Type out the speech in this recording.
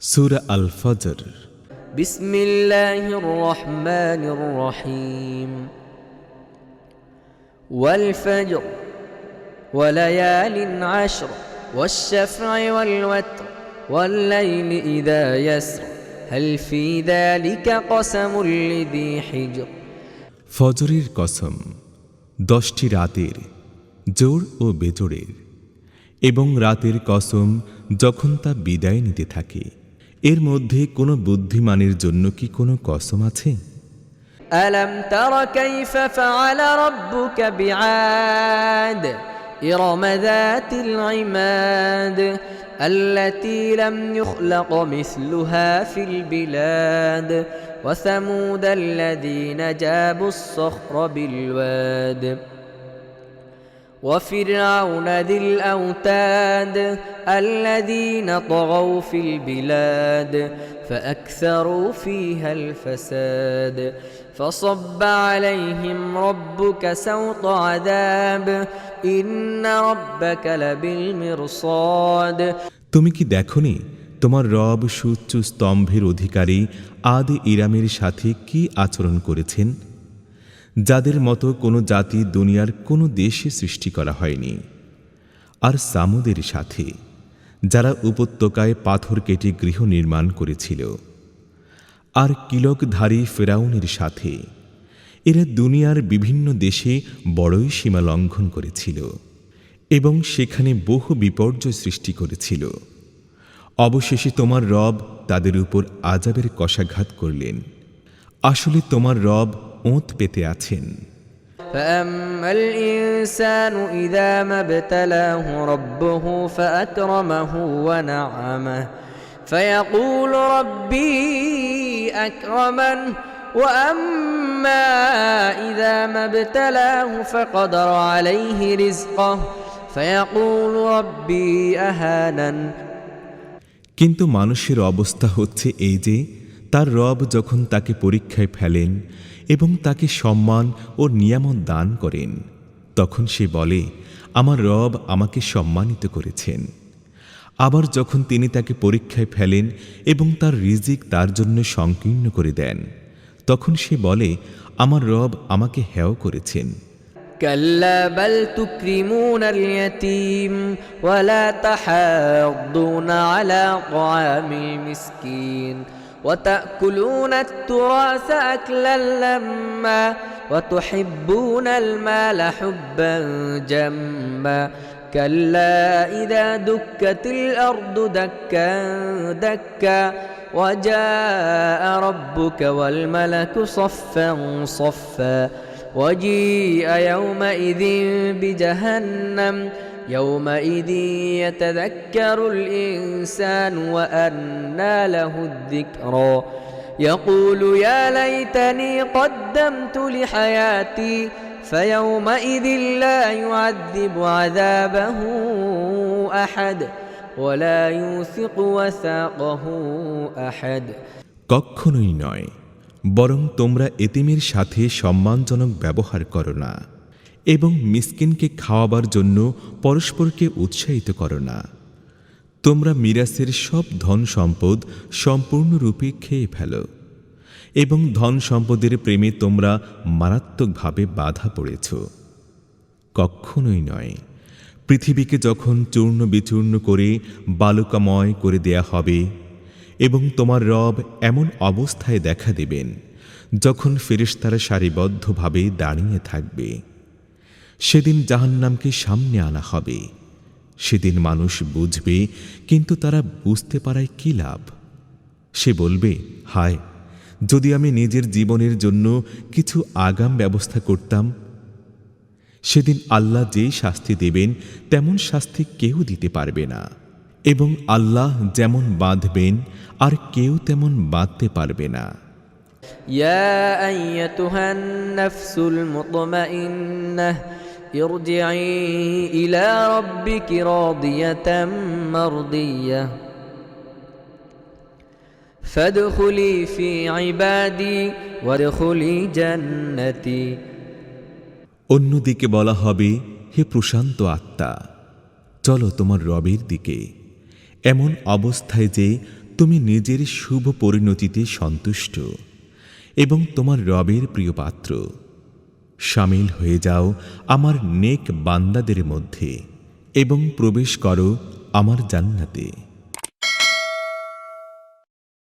سورة الفجر بسم الله الرحمن الرحيم والفجر وليال عشر والشفع والوتر والليل إذا يسر هل في ذلك قسم لذي حجر ফজরের কসম দশটি রাতের জোর ও বেজোড়ের এবং রাতের কসম যখন তা বিদায় নিতে থাকে এর মধ্যে কোনো বুদ্ধিমানের জন্য কি কোনো কসম আছে ألم تر كيف فعل ربك بعاد إرم ذات العماد التي لم يخلق مثلها في البلاد وثمود الذين جابوا الصخر بالواد وفرعون ذي الأوتاد الذين طغوا في البلاد فأكثروا فيها الفساد فصب عليهم ربك سوط عذاب إن ربك لبالمرصاد তুমি কি দেখনি তোমার রব সুচ্চ স্তম্ভের অধিকারী আদি ইরামের সাথে কি আচরণ করেছেন যাদের মতো কোনো জাতি দুনিয়ার কোনো দেশে সৃষ্টি করা হয়নি। আর সামুদের সাথে, যারা উপত্যকায় পাথর কেটে গৃহ নির্মাণ করেছিল। আর কিলকধারী ফেরাউনের সাথে, এরা দুনিয়ার বিভিন্ন দেশে বড়ই সীমা লঙ্ঘন করেছিল এবং সেখানে বহু বিপর্যয় সৃষ্টি করেছিল। অবশেষে তোমার রব তাদের উপর আজাবের কষাঘাত করলেন। আসলে তোমার রব ওঁত পেতে আছেন فأما الإنسان إذا ما ابتلاه ربه فأكرمه ونعمه فيقول ربي أكرمن وأما إذا ما ابتلاه فقدر عليه رزقه فيقول ربي أهانن কিন্তু মানুষের অবস্থা হচ্ছে এই যে তার রব যখন তাকে পরীক্ষায় ফেলেন এবং তাকে সম্মান ও নিয়ামত দান করেন তখন সে বলে আমার রব আমাকে সম্মানিত করেছেন আবার যখন তিনি তাকে পরীক্ষায় ফেলেন এবং তার রিজিক তার জন্য সংকীর্ণ করে দেন তখন সে বলে আমার রব আমাকে হেয় করেছেন كلا بل تكرمون اليتيم ولا تحاضون على طعام المسكين وتأكلون التراث أكلا لما وتحبون المال حبا جما كلا إذا دكت الأرض دكا دكا وجاء ربك والملك صفا صفا وجيء يومئذ بجهنم يومئذ يتذكر الإنسان وأنى له الذكرى يقول يا ليتني قدمت لحياتي فيومئذ لا يعذب عذابه أحد ولا يوثق وثاقه أحد কখনোই নয় বরং তোমরা এতিমের সাথে সম্মানজনক ব্যবহার করো না এবং মিসকিনকে খাওয়াবার জন্য পরস্পরকে উৎসাহিত করো না। তোমরা মিরাসের সব ধন সম্পদ সম্পূর্ণরূপে খেয়ে ফেলো, এবং ধন সম্পদের প্রেমে তোমরা মারাত্মকভাবে বাধা পড়েছ। কখনোই নয়, পৃথিবীকে যখন চূর্ণ বিচূর্ণ করে বালুকাময় করে দেয়া হবে, এবং তোমার রব এমন অবস্থায় দেখা দেবেন, যখন ফেরেশতারা সারিবদ্ধভাবে দাঁড়িয়ে থাকবে। সেদিন জাহান্নামকে সামনে আনা হবে। সেদিন মানুষ বুঝবে, কিন্তু তারা বুঝতে পারায় কি লাভ? সে বলবে, হায়, যদি আমি নিজের জীবনের জন্য কিছু আগাম ব্যবস্থা করতাম। সেদিন আল্লাহ যেই শাস্তি দেবেন, তেমন শাস্তি কেউ দিতে পারবে না। এবং আল্লাহ যেমন বাঁধবেন, আর কেউ তেমন বাঁধতে পারবে না। يا أيتها النفس المطمئنة ارجعي إلى ربك راضية مرضية فادخلي في عبادي وادخلي جنتي অন্যদিকে বলা হবে হে প্রশান্ত আত্মা চলো তোমার রবের দিকে এমন অবস্থায় যে তুমি নিজের শুভ পরিণতিতে সন্তুষ্ট এবং তোমার রবের প্রিয় পাত্র। সামিল হয়ে যাও আমার নেক বান্দাদের মধ্যে এবং প্রবেশ করো আমার জান্নাতে।